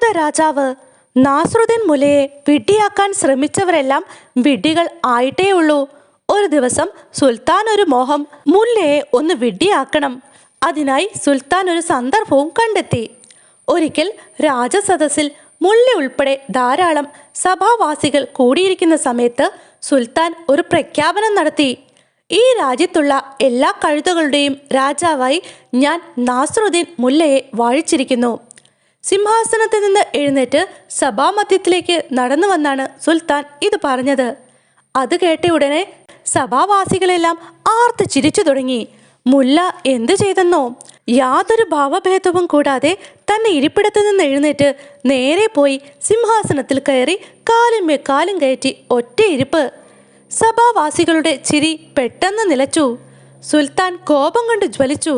കൗതുക രാജാവ് നാസ്രുദ്ദീൻ മുലയെ വിഡ്ഢിയാക്കാൻ ശ്രമിച്ചവരെല്ലാം വിഡ്ഢികൾ ആയിട്ടേ ഉള്ളൂ ഒരു ദിവസം സുൽത്താൻ ഒരു മോഹം മുല്ലയെ ഒന്ന് വിഡ്ഢിയാക്കണം. അതിനായി സുൽത്താൻ ഒരു സന്ദർഭവും കണ്ടെത്തി. ഒരിക്കൽ രാജസദസ്സിൽ മുല്ല ഉൾപ്പെടെ ധാരാളം സഭാവാസികൾ കൂടിയിരിക്കുന്ന സമയത്ത് സുൽത്താൻ ഒരു പ്രഖ്യാപനം നടത്തി. ഈ രാജ്യത്തുള്ള എല്ലാ കഴുതകളുടെയും രാജാവായി ഞാൻ നാസറുദ്ദീൻ മുല്ലയെ വാഴിച്ചിരിക്കുന്നു. സിംഹാസനത്തിൽ നിന്ന് എഴുന്നേറ്റ് സഭാമധ്യത്തിലേക്ക് നടന്നു വന്നാണ് സുൽത്താൻ ഇത് പറഞ്ഞത്. അത് കേട്ട ഉടനെ സഭാവാസികളെല്ലാം ആർത്ത് ചിരിച്ചു തുടങ്ങി. മുല്ല എന്തു ചെയ്തെന്നോ? യാതൊരു ഭാവഭേദവും കൂടാതെ തന്നെ ഇരിപ്പിടത്തു നിന്ന് എഴുന്നേറ്റ് നേരെ പോയി സിംഹാസനത്തിൽ കയറി കാലുമേ കാലും കയറ്റി ഒറ്റയിരിപ്പ് സഭാവാസികളുടെ ചിരി പെട്ടെന്ന് നിലച്ചു. സുൽത്താൻ കോപം കൊണ്ട് ജ്വലിച്ചു.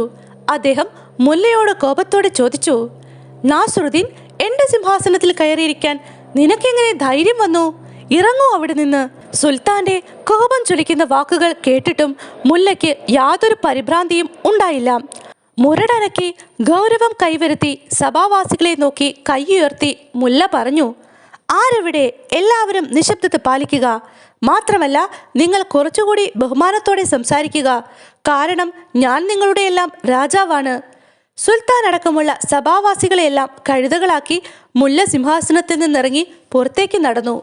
അദ്ദേഹം മുല്ലയോട് കോപത്തോടെ ചോദിച്ചു നാസുറുദ്ദീൻ എന്റെ സിംഹാസനത്തിൽ കയറിയിരിക്കാൻ നിനക്കെങ്ങനെ ധൈര്യം വന്നു? ഇറങ്ങൂ അവിടെ നിന്ന്. സുൽത്താന്റെ കോപം ചൊലിക്കുന്ന വാക്കുകൾ കേട്ടിട്ടും മുല്ലയ്ക്ക് യാതൊരു പരിഭ്രാന്തിയും ഉണ്ടായില്ല. മുരടനക്കി ഗൗരവം കൈവരുത്തി സഭാവാസികളെ നോക്കി കൈയുയർത്തി മുല്ല പറഞ്ഞു ആരവിടെ എല്ലാവരും നിശബ്ദത പാലിക്കുക? മാത്രമല്ല നിങ്ങൾ കുറച്ചുകൂടി ബഹുമാനത്തോടെ സംസാരിക്കുക. കാരണം ഞാൻ നിങ്ങളുടെയെല്ലാം രാജാവാണ്. സുൽത്താൻ അടക്കമുള്ള സഭാവാസികളെയെല്ലാം കഴുതകളാക്കി മുല്ല സിംഹാസനത്തിൽ നിന്നിറങ്ങി പുറത്തേക്ക് നടന്നു.